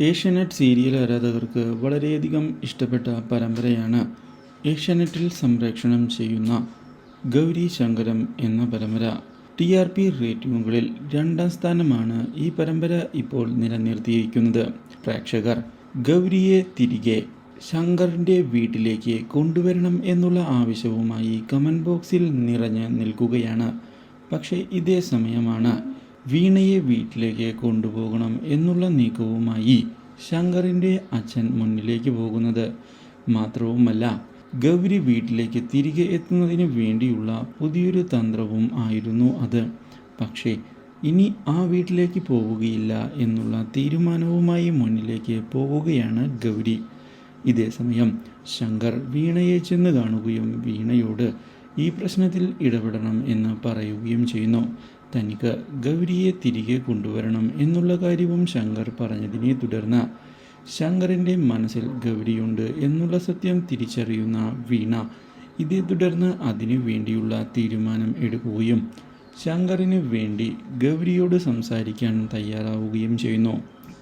Asianet serial ആരാധകർക്ക് വളരെയധികം ഇഷ്ടപ്പെട്ട പരമ്പരയാണ് ഏഷ്യാനെറ്റിൽ സംപ്രേക്ഷണം ചെയ്യുന്ന ഗൗരി ശങ്കരം എന്ന പരമ്പര. ടി ആർ പി റേറ്റിംഗുകളിൽ രണ്ടാം സ്ഥാനമാണ് ഈ പരമ്പര ഇപ്പോൾ നിലനിർത്തിയിരിക്കുന്നത്. പ്രേക്ഷകർ ഗൗരിയെ തിരികെ ശങ്കറിന്റെ വീട്ടിലേക്ക് കൊണ്ടുവരണം എന്നുള്ള ആവശ്യവുമായി കമന്റ് ബോക്സിൽ നിറഞ്ഞ് നിൽക്കുകയാണ്. പക്ഷേ ഇതേ സമയമാണ് വീണയെ വീട്ടിലേക്ക് കൊണ്ടുപോകണം എന്നുള്ള നീക്കവുമായി ശങ്കറിന്റെ അച്ഛൻ മുന്നിലേക്ക് പോകുന്നത്. മാത്രവുമല്ല ഗൗരി വീട്ടിലേക്ക് തിരികെ എത്തുന്നതിന് വേണ്ടിയുള്ള പുതിയൊരു തന്ത്രവും ആയിരുന്നു അത്. പക്ഷേ ഇനി ആ വീട്ടിലേക്ക് പോവുകയില്ല എന്നുള്ള തീരുമാനവുമായി മുന്നിലേക്ക് പോവുകയാണ് ഗൗരി. ഇതേസമയം ശങ്കർ വീണയെ ചെന്ന് കാണുകയും വീണയോട് ഈ പ്രശ്നത്തിൽ ഇടപെടണം എന്ന് പറയുകയും ചെയ്യുന്നു. തനിക്ക് ഗൗരിയെ തിരികെ കൊണ്ടുവരണം എന്നുള്ള കാര്യവും ശങ്കർ പറഞ്ഞതിനെ തുടർന്ന് ശങ്കറിന്റെ മനസ്സിൽ ഗൗരിയുണ്ട് എന്നുള്ള സത്യം തിരിച്ചറിയുന്ന വീണ ഇതേ തുടർന്ന് അതിനു വേണ്ടിയുള്ള തീരുമാനം എടുക്കുകയും ശങ്കറിന് വേണ്ടി ഗൗരിയോട് സംസാരിക്കാൻ തയ്യാറാവുകയും ചെയ്യുന്നു.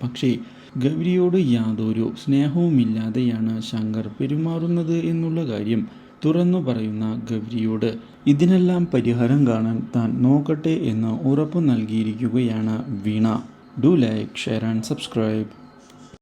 പക്ഷേ ഗൗരിയോട് യാതൊരു സ്നേഹവുമില്ലാതെയാണ് ശങ്കർ പെരുമാറുന്നത് എന്നുള്ള കാര്യം തുറന്നു പറയുന്ന ഗൗരിയോട് ഇതിനെല്ലാം പരിഹാരം കാണാൻ താൻ നോക്കട്ടെ എന്ന് ഉറപ്പു നൽകിയിരിക്കുകയാണ് Veena. Do like share and subscribe.